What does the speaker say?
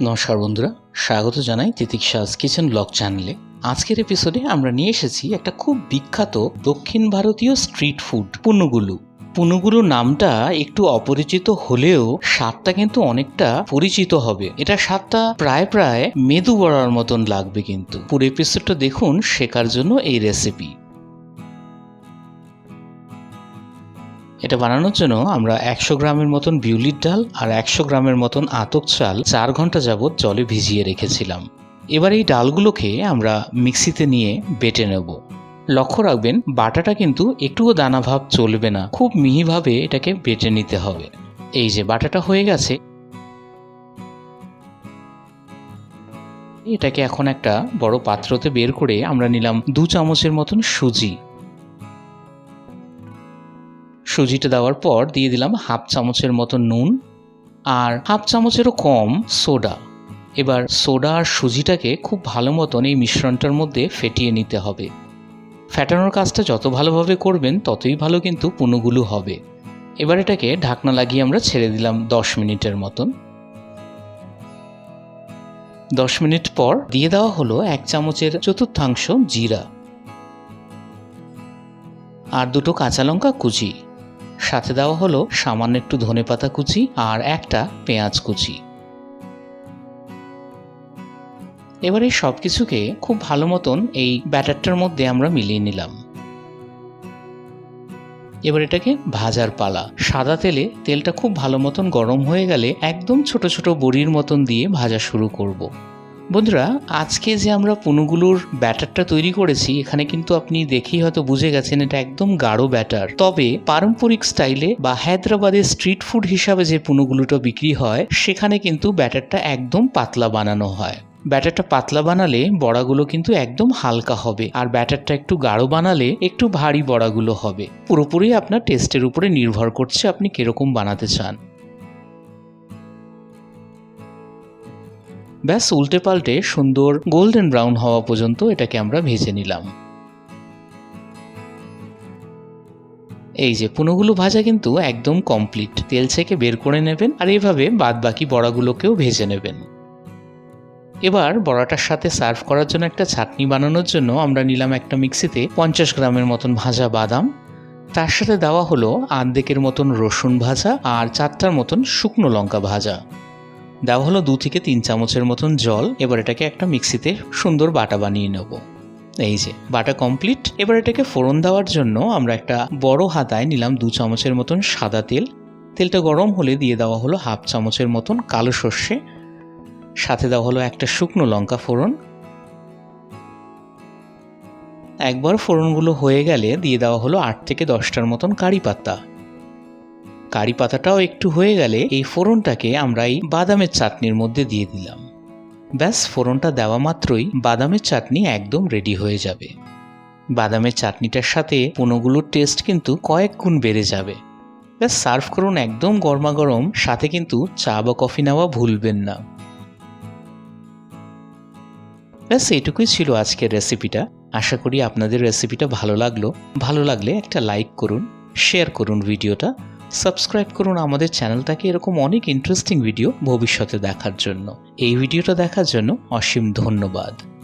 নমস্কার বন্ধুরা, স্বাগত জানাই তিতিক্ষাস কিচেন ব্লগ চ্যানেলে। আজকের এপিসোডে আমরা নিয়ে এসেছি একটা খুব বিখ্যাত দক্ষিণ ভারতীয় স্ট্রিট ফুড পুনুগুলু। পুনুগুলু নামটা একটু অপরিচিত হলেও স্বাদটা কিন্তু অনেকটা পরিচিত হবে। এটা স্বাদটা প্রায় প্রায় মেদু বড়ার মতন লাগবে কিন্তু। পুরো এপিসোডটা দেখুন, শেখার জন্য এই রেসিপি এটা বানানোর জন্য আমরা একশো গ্রামের মতন বিউলির ডাল আর একশো গ্রামের মতন আতক চাল চার ঘণ্টা যাবৎ জলে ভিজিয়ে রেখেছিলাম। এবার এই ডালগুলোকে আমরা মিক্সিতে নিয়ে বেটে নেব। লক্ষ্য রাখবেন, বাটাটা কিন্তু একটুও দানা ভাব চলবে না। খুব মিহিভাবে এটাকে বেটে নিতে হবে। এই যে বাটাটা হয়ে গেছে। এটাকে এখন একটা বড় পাত্রতে বের করে আমরা নিলাম দু চামচের মতন সুজি। সুজিটা দেওয়ার পর দিয়ে দিলাম হাফ চামচের মতো নুন আর হাফ চামচেরও কম সোডা। এবার সোডা আর সুজিটাকে খুব ভালো মতন এই মিশ্রণটার মধ্যে ফেটিয়ে নিতে হবে। ফ্যাটানোর কাজটা যত ভালোভাবে করবেন, ততই ভালো কিন্তু পুনুগুলো হবে। এবার এটাকে ঢাকনা লাগিয়ে আমরা ছেড়ে দিলাম দশ মিনিটের মতন। দশ মিনিট পর দিয়ে দেওয়া হলো এক চামচের চতুর্থাংশ জিরা আর দুটো কাঁচা লঙ্কা কুচি। সাথে দেওয়া হলো সামান্য একটু ধনেপাতা কুচি আর একটা পেঁয়াজ কুচি। এবার এই সব কিছুকে খুব ভালো মতন এই ব্যাটারটার মধ্যে আমরা মিলিয়ে নিলাম। এবার এটাকে ভাজার পালা। সাদা তেলে তেলটা খুব ভালো মতন গরম হয়ে গেলে একদম ছোট ছোট বড়ির মতন দিয়ে ভাজা শুরু করব। বন্ধুরা, আজকে যে আমরা পুনুগুলোর ব্যাটারটা তৈরি করেছি, এখানে কিন্তু আপনি দেখেই হয়তো বুঝে গেছেন এটা একদম গাঢ় ব্যাটার। তবে পারম্পরিক স্টাইলে বা হায়দ্রাবাদের স্ট্রিট ফুড হিসাবে যে পুনুগুলোটা বিক্রি হয়, সেখানে কিন্তু ব্যাটারটা একদম পাতলা বানানো হয়। ব্যাটারটা পাতলা বানালে বড়াগুলো কিন্তু একদম হালকা হবে, আর ব্যাটারটা একটু গাঢ় বানালে একটু ভারী বড়াগুলো হবে। পুরোপুরি আপনার টেস্টের উপরে নির্ভর করছে আপনি কীরকম বানাতে চান। ব্যাস উল্টে পাল্টে সুন্দর গোল্ডেন ব্রাউন হওয়া পর্যন্ত এটাকে আমরা ভেজে নিলাম। এই যে পুনোগুলো ভাজা কিন্তু একদম কমপ্লিট তেল থেকে বের করে নেবেন আর এইভাবে বাদ বাকি বড়াগুলোকেও ভেজে নেবেন। এবার বড়াটার সাথে সার্ভ করার জন্য একটা চাটনি বানানোর জন্য আমরা নিলাম একটা মিক্সিতে পঞ্চাশ গ্রামের মতন ভাজা বাদাম। তার সাথে দেওয়া হলো আর্ধেকের মতন রসুন ভাজা আর চারটার মতন শুকনো লঙ্কা ভাজা। দেওয়া হলো দু থেকে তিন চামচের মতন জল। এবার এটাকে একটা মিক্সিতে সুন্দর বাটা বানিয়ে নেব। এই যে, বাটা কমপ্লিট। এবার এটাকে ফোড়ন দেওয়ার জন্য আমরা একটা বড় হাতায় নিলাম দু চামচের মতন সাদা তেল। তেলটা গরম হলে দিয়ে দেওয়া হলো হাফ চামচের মতন কালো সর্ষে। সাথে দেওয়া হলো একটা শুকনো লঙ্কা ফোড়ন। একবার ফোড়নগুলো হয়ে গেলে দিয়ে দেওয়া হলো আট থেকে দশটার মতন কারি পাতা। কারি পাতাটাও একটু হয়ে গেলে এই ফোড়নটাকে আমরা এই বাদামের চাটনির মধ্যে দিয়ে দিলাম। ব্যাস, ফোড়নটা দেওয়া মাত্রই বাদামের চাটনি একদম রেডি হয়ে যাবে। বাদামের চাটনিটার সাথে পোনোগুলোর টেস্ট কিন্তু কয়েক গুণ বেড়ে যাবে। ব্যাস সার্ভ করুন একদম গরমাগরম, সাথে কিন্তু চা বা কফি নেওয়া ভুলবেন না। ব্যাস এটুকুই ছিল আজকের রেসিপিটা আশা করি আপনাদের রেসিপিটা ভালো লাগল। ভালো লাগলে একটা লাইক করুন শেয়ার করুন ভিডিওটা সাবস্ক্রাইব করুন আমাদের চ্যানেলটাকে, এরকম অনেক ইন্টারেস্টিং ভিডিও ভবিষ্যতে দেখার জন্য। এই ভিডিওটা দেখার জন্য অসীম ধন্যবাদ।